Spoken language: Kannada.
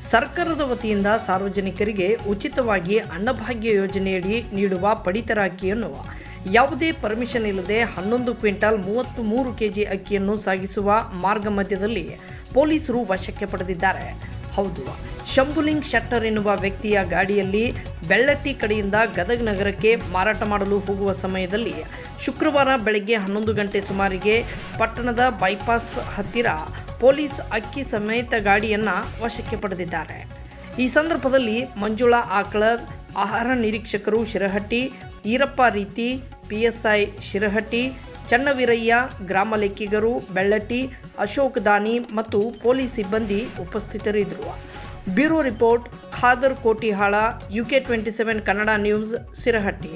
ಸರ್ಕಾರದ ವತಿಯಿಂದ ಸಾರ್ವಜನಿಕರಿಗೆ ಉಚಿತವಾಗಿ ಅನ್ನಭಾಗ್ಯ ಯೋಜನೆಯಡಿ ನೀಡುವ ಪಡಿತರ ಅಕ್ಕಿಯನ್ನು, ಯಾವುದೇ ಪರ್ಮಿಷನ್ ಇಲ್ಲದೆ ಹನ್ನೊಂದು ಕ್ವಿಂಟಾಲ್ ಮೂವತ್ತು ಮೂರು ಕೆಜಿ ಅಕ್ಕಿಯನ್ನು ಸಾಗಿಸುವ ಮಾರ್ಗ ಮಧ್ಯದಲ್ಲಿ ಪೊಲೀಸರು ವಶಕ್ಕೆ ಪಡೆದಿದ್ದಾರೆ. ಹೌದು, ಶಂಭುಲಿಂಗ್ ಶೆಟ್ಟರ್ ಎನ್ನುವ ವ್ಯಕ್ತಿಯ ಗಾಡಿಯಲ್ಲಿ ಬೆಳ್ಳಟ್ಟಿ ಕಡೆಯಿಂದ ಗದಗ ನಗರಕ್ಕೆ ಮಾರಾಟ ಮಾಡಲು ಹೋಗುವ ಸಮಯದಲ್ಲಿ ಶುಕ್ರವಾರ ಬೆಳಗ್ಗೆ ಹನ್ನೊಂದು ಗಂಟೆ ಸುಮಾರಿಗೆ ಪಟ್ಟಣದ ಬೈಪಾಸ್ ಹತ್ತಿರ ಪೊಲೀಸ್ ಅಕ್ಕಿ ಸಮೇತ ಗಾಡಿಯನ್ನು ವಶಕ್ಕೆ ಪಡೆದಿದ್ದಾರೆ. ಈ ಸಂದರ್ಭದಲ್ಲಿ ಮಂಜುಳಾ ಆಕಳ, ಆಹಾರ ನಿರೀಕ್ಷಕರು ಶಿರಹಟ್ಟಿ, ಈರಪ್ಪ ರೀತಿ, ಪಿಎಸ್ಐ ಶಿರಹಟ್ಟಿ, ಚನ್ನವೀರಯ್ಯ, ಗ್ರಾಮ ಲೆಕ್ಕಿಗರು, ಬೆಳ್ಳಟ್ಟಿ, ಅಶೋಕ್ ದಾನಿ ಮತ್ತು ಪೊಲೀಸ್ ಸಿಬ್ಬಂದಿ ಉಪಸ್ಥಿತರಿದ್ದರು. Bureau report, Khadar Kotihal, UK twenty seven Kannada news Sirahatti